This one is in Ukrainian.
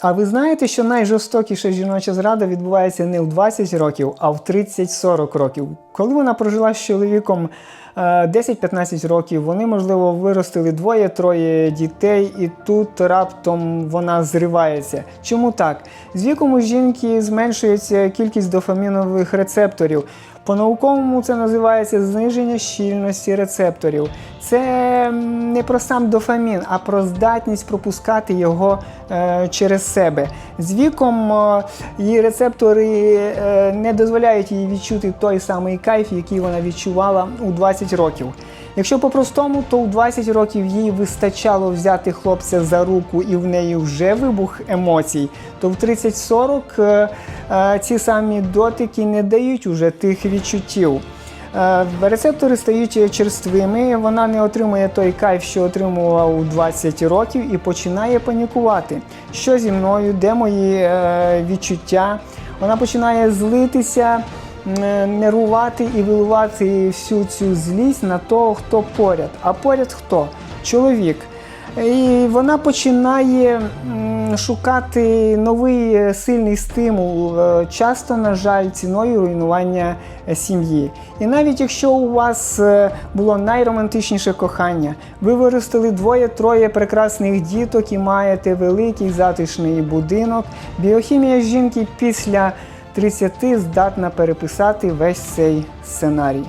А ви знаєте, що найжорстокіша жіноча зрада відбувається не в 20 років, а в 30-40 років. Коли вона прожила з чоловіком е, 10-15 років, вони, можливо, виростили двоє-троє дітей, і тут раптом вона зривається. Чому так? З віком у жінки зменшується кількість дофамінових рецепторів. По-науковому це називається зниження щільності рецепторів. Це не про сам дофамін, а про здатність пропускати його е, через себе. З віком е, її рецептори е, не дозволяють їй відчути той самий кайф, який вона відчувала у 20 років. Якщо по-простому, то у 20 років їй вистачало взяти хлопця за руку і в неї вже вибух емоцій, то в 30-40 е, е, ці самі дотики не дають уже тих відчуттів. Е, Рецептори стають черствими, вона не отримує той кайф, що отримувала у 20 років, і починає панікувати. Що зі мною, де мої відчуття? Вона починає злитися, нервувати і виливати всю цю злість на того, хто поряд. А поряд хто? Чоловік. І вона починає шукати новий е, сильний стимул, е, часто, на жаль, ціною руйнування е, сім'ї. І навіть якщо у вас е, було найромантичніше кохання, ви виростили двоє-троє прекрасних діток і маєте великий затишний будинок, біохімія жінки після 30 здатна переписати весь цей сценарій.